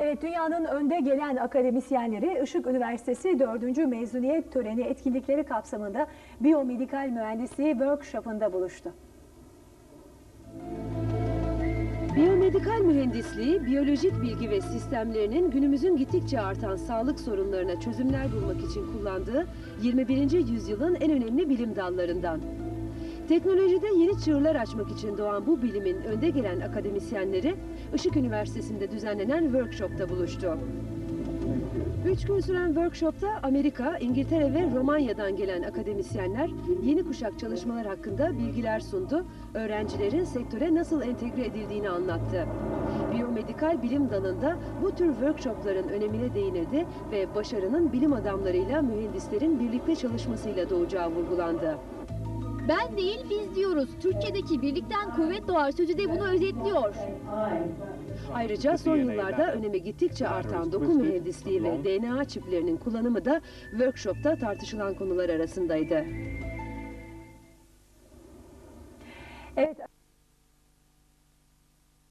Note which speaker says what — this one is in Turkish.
Speaker 1: Evet, dünyanın önde gelen akademisyenleri Işık Üniversitesi 4. mezuniyet töreni etkinlikleri kapsamında biyomedikal mühendisliği workshop'ında buluştu.
Speaker 2: Biyomedikal mühendisliği, biyolojik bilgi ve sistemlerinin günümüzün gittikçe artan sağlık sorunlarına çözümler bulmak için kullandığı 21. yüzyılın en önemli bilim dallarından. Teknolojide yeni çığırlar açmak için doğan bu bilimin önde gelen akademisyenleri Işık Üniversitesi'nde düzenlenen workshopta buluştu. Üç gün süren workshopta Amerika, İngiltere ve Romanya'dan gelen akademisyenler yeni kuşak çalışmalar hakkında bilgiler sundu, öğrencilerin sektöre nasıl entegre edildiğini anlattı. Biyomedikal bilim dalında bu tür workshopların önemine değinildi ve başarının bilim adamlarıyla mühendislerin birlikte çalışmasıyla doğacağı vurgulandı.
Speaker 3: Ben değil biz diyoruz. Türkçedeki birlikten kuvvet doğar sözü de bunu özetliyor.
Speaker 2: Ayrıca son yıllarda önemi gittikçe artan doku mühendisliği ve DNA çiplerinin kullanımı da workshopta tartışılan konular arasındaydı.
Speaker 1: Evet,